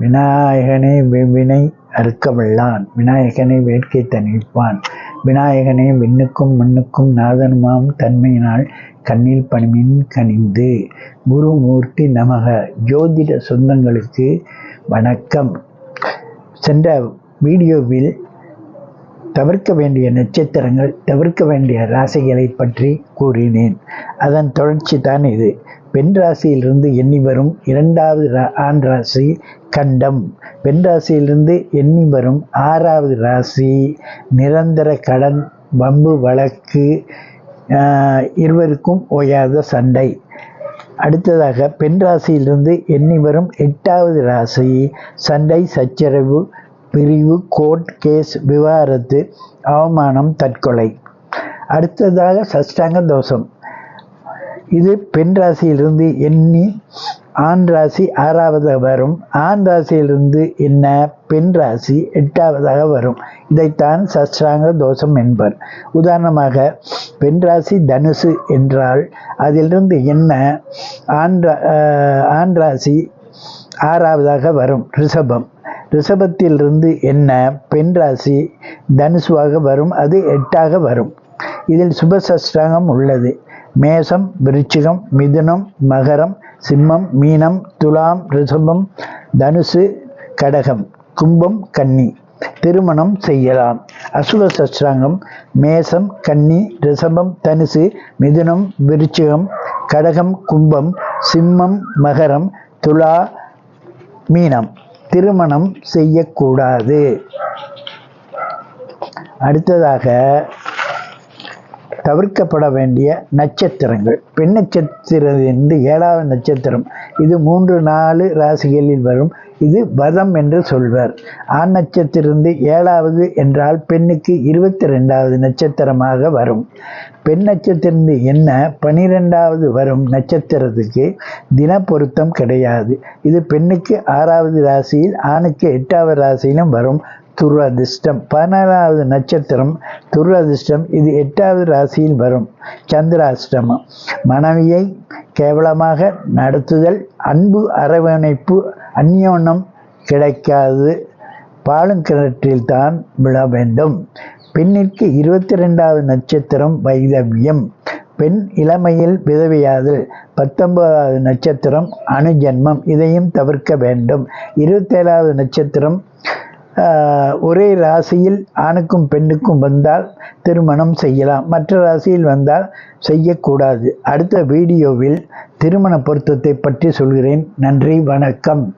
விநாயகனே வினை அறுக்கவல்லான். விநாயகனை வேட்கை தணிப்பான் விநாயகனே விண்ணுக்கும் மண்ணுக்கும் நாதனுமாம் தன்மையினால் கண்ணில் பணிமின் கனிந்து. குருமூர்த்தி நமக. ஜோதிட சொந்தங்களுக்கு வணக்கம். சென்ற வீடியோவில் தவிர்க்க வேண்டிய நட்சத்திரங்கள் தவிர்க்க வேண்டிய ராசிகளை பற்றி கூறினேன். அதன் தொடர்ச்சி தான் இது. பெண் ராசியிலிருந்து எண்ணி வரும் இரண்டாவது ரா ஆண் ராசி கண்டம். பெண் ராசியிலிருந்து எண்ணி வரும் ஆறாவது ராசி நிரந்தர கடன் வம்பு வழக்கு இருவருக்கும் ஓயாத சண்டை. அடுத்ததாக பெண் ராசியிலிருந்து எண்ணி வரும் எட்டாவது ராசி சண்டை சச்சரவு பிரிவு கோர்ட் கேஸ் விவாகரத்து அவமானம் தற்கொலை. அடுத்ததாக சஷ்டாங்க தோஷம். இது பெண் ராசியிலிருந்து எண்ணி ஆண் ராசி ஆறாவதாக வரும். ஆண் ராசியிலிருந்து என்ன? பெண் ராசி எட்டாவதாக வரும். இதைத்தான் சஷ்டாங்க தோஷம் என்பர். உதாரணமாக பெண் ராசி தனுசு என்றால் அதிலிருந்து என்ன? ஆண் ஆண் ராசி ஆறாவதாக வரும். ரிஷபம். ரிஷபத்திலிருந்து என்ன? பெண் ராசி தனுசுவாக வரும். அது எட்டாக வரும். இதில் சுபசஷ்டாங்கம் உள்ளது. மேசம் விருச்சிகம் மிதுனம் மகரம் சிம்மம் மீனம் துலாம் ரிஷபம் தனுசு கடகம் கும்பம் கன்னி. திருமணம் செய்யலாம். அசுர சஷ்டாங்கம் மேசம் கன்னி ரிஷபம் தனுசு மிதுனம் விருச்சிகம் கடகம் கும்பம் சிம்மம் மகரம் துலா மீனம். திருமணம் செய்யக்கூடாது. அடுத்ததாக தவிர்க்கப்பட வேண்டிய நட்சத்திரங்கள். பெண் நட்சத்திரம் என்று ஏழாவது நட்சத்திரம். இது மூன்று நாலு ராசிகளில் வரும். இது வதம் என்று சொல்வர். ஆண் நட்சத்திரம் ஏழாவது என்றால் பெண்ணுக்கு இருபத்தி ரெண்டாவது நட்சத்திரமாக வரும். பெண் நட்சத்திரம் என்ன? பனிரெண்டாவது வரும் நட்சத்திரத்துக்கு தின பொருத்தம் கிடையாது. இது பெண்ணுக்கு ஆறாவது ராசியில் ஆணுக்கு எட்டாவது ராசியிலும் வரும். துரதிர்ஷ்டம். பதினாறாவது நட்சத்திரம் துரதிர்ஷ்டம் இது எட்டாவது ராசியில் வரும். சந்திராஷ்டமம். மனைவியை கேவலமாக நடத்துதல் அன்பு அரவணைப்பு அந்யோன்னம் கிடைக்காது. பாலும் கிணற்றில் தான் விழ வேண்டும். பெண்ணிற்கு இருபத்தி ரெண்டாவது நட்சத்திரம் வைதவியம் பெண் இளமையில் விதவையாதல். பத்தொன்பதாவது நட்சத்திரம் அணுஜன்மம் இதையும் தவிர்க்க வேண்டும். இருபத்தேழாவது நட்சத்திரம் ஒரே ராசியில் ஆணுக்கும் பெண்ணுக்கும் வந்தால் திருமணம் செய்யலாம். மற்ற ராசியில் வந்தால் செய்யக்கூடாது. அடுத்த வீடியோவில் திருமண பொருத்தத்தை பற்றி சொல்கிறேன். நன்றி வணக்கம்.